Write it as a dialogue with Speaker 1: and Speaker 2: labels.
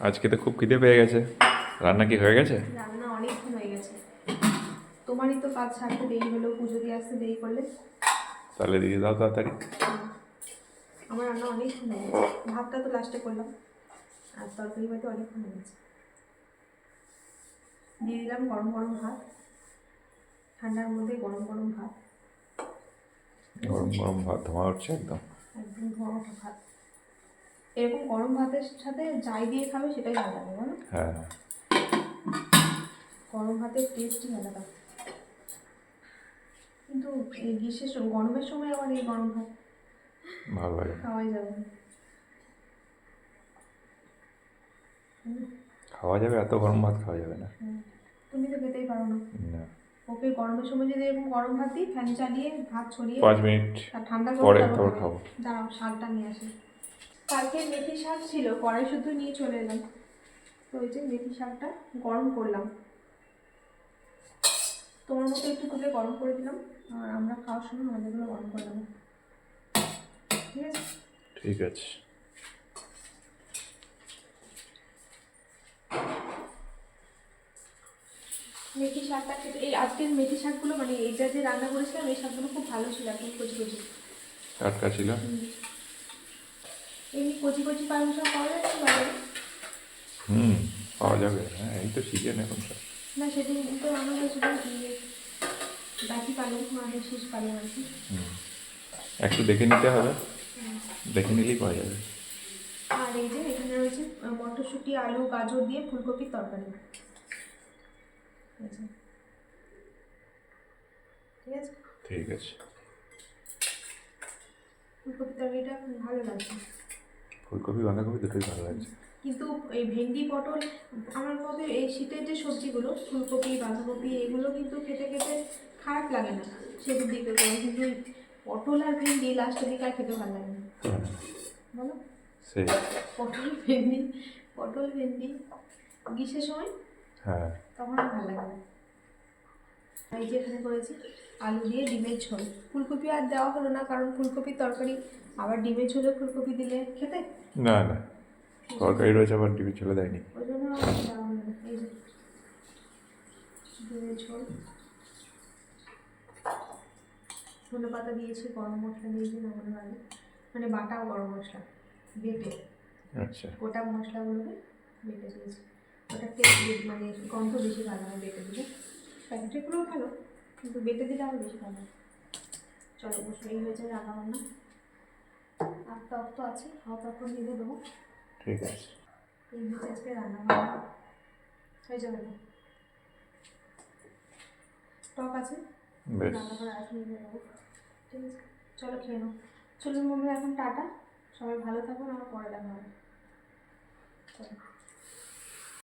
Speaker 1: আজকে তো খুব খিদে পেয়ে গেছে। রান্না কি হয়ে গেছে?
Speaker 2: রান্না অনেকক্ষণ হয়ে গেছে। তোমারই তো কাজ সারতে দেরি হলো পুজো দিয়ে আসতে দেরি করলে।
Speaker 1: তাহলে দিয়ে দাও তাড়াতাড়ি।
Speaker 2: আমার রান্না অনেকক্ষণ হয়ে গেছে। ভাতটা তো লাস্টে করলাম। আর তরকারি হয়তো অনেকক্ষণ হয়ে গেছে। দিয়ে দিলাম গরম গরম ভাত। ঠান্ডার মধ্যে গরম গরম ভাত।
Speaker 1: গরম গরম ভাত ধোঁয়া উঠছে একদম।
Speaker 2: একদম গরম ভাত। এরকম গরম ভাতের সাথে যাই দিয়ে খাবে সেটাই ভালো লাগে
Speaker 1: হ্যাঁ।
Speaker 2: গরম ভাতের টেস্টই আলাদা। কিন্তু এই গ্রীষ্মের সময় গরমের সময় আবার এই গরম ভাত
Speaker 1: ভালো লাগে।
Speaker 2: খাওয়াই যাবে
Speaker 1: খাওয়া যাবে এত গরম ভাত খাওয়া যাবে না।
Speaker 2: তুমি তো খেতেই পারো না।
Speaker 1: না।
Speaker 2: ওকে গরমের সময় যদি এরকম গরম ভাত দিই ফ্যান চালিয়ে ভাত ছড়িয়ে
Speaker 1: পাঁচ মিনিট
Speaker 2: ঠান্ডা করে
Speaker 1: তারপর খাব।
Speaker 2: দাঁড়াও শাকটা নিয়ে আসি। কালকে মেথি শাক ছিল কড়াই শুধু নিয়ে চলে এলাম। তো ওই যে মেথি শাকটা গরম করলাম। তোমার মতো একটু তুলে গরম করে দিলাম আর আমরা খাওয়ার সময় আমাদেরগুলো গরম করলাম ঠিক আছে?
Speaker 1: ঠিক আছে।
Speaker 2: মেথি শাকটা খেতে এই আজকের মেথি শাকগুলো মানে এইটা যে রান্না করেছিলাম এই শাকগুলো খুব ভালো ছিল একদম কচি কচি
Speaker 1: টাটকা ছিল?
Speaker 2: কচি কচি পালং শাক পাওয়া যাচ্ছে বাজারে
Speaker 1: হুম পাওয়া যাবে। হ্যাঁ এই তো সিজন এখন তো
Speaker 2: না সেদিন তো আমার কাছে ইয়ে বাকি পালং মানে শেষ পালং আর কি।
Speaker 1: একটু দেখে নিতে হবে। দেখে নিলেই পাওয়া যাবে।
Speaker 2: আর এই যে এখানে রয়েছে মটরশুঁটি আলু গাজর দিয়ে ফুলকপির তরকারি। যে। ঠিক আছে?
Speaker 1: ঠিক আছে।
Speaker 2: ফুলকপির তরকারিটা ভালো লাগছে।
Speaker 1: ফুলকপি বাঁধাকপি দুটোই ভালো লাগছে।
Speaker 2: কিন্তু এই ভেন্ডি পটল আমার মতে এই শীতের যে সবজিগুলো ফুলকপি বাঁধাকপি এগুলো কিন্তু খেতে খেতে খারাপ লাগে না সেগুলোর দিকে করে কিন্তু পটল আর ভেন্ডি লাস্টের দিকে আর খেতে ভালো লাগে না? বলো।
Speaker 1: সেই।
Speaker 2: পটল ভেন্ডি পটল ভেন্ডি গ্রীষ্মের সময়
Speaker 1: হ্যাঁ।
Speaker 2: তখন ভালো লাগে না। এই যে এখানে করেছি আলু দিয়ে ডিমের ঝোল। ফুলকপি আর দেওয়া হলো না কারণ ফুলকপির তরকারি আবার ডিমের ঝোলে ফুলকপি দিলে খেতে?
Speaker 1: না না তরকারি রয়েছে আবার টিভি চলে দেয়নি।
Speaker 2: ওই জন্য ডিমের ঝোল। ধনে পাতা দিয়েছি গরম মশলা দিয়েছি নামানোর আগে মানে বাটা গরম মশলা বেটে।
Speaker 1: আচ্ছা।
Speaker 2: গোটা মশলাগুলোকে বেটে দিয়েছি। ওটা টেস্ট মানে গন্ধ বেশি ভালো হয় বেটে দিলে। প্যাকেটেরগুলোও ভালো কিন্তু বেটে দিলে আরও বেশি ভালো। চলো বসে এই হয়েছে রান্না বান্না আর টক তো আছে হাওয়া তখন দিয়ে দেবো।
Speaker 1: ঠিক আছে।
Speaker 2: এই হচ্ছে আজকে রান্না বান্না হয়ে যাবে তো? টক আছে? রান্না করে আজ নিয়ে দেবো ঠিক আছে চলো খেয়ে নাও। চলুন বন্ধুরা এখন টাটা। সবাই ভালো থাকুন আমার পরে দেখা হবে। চলো।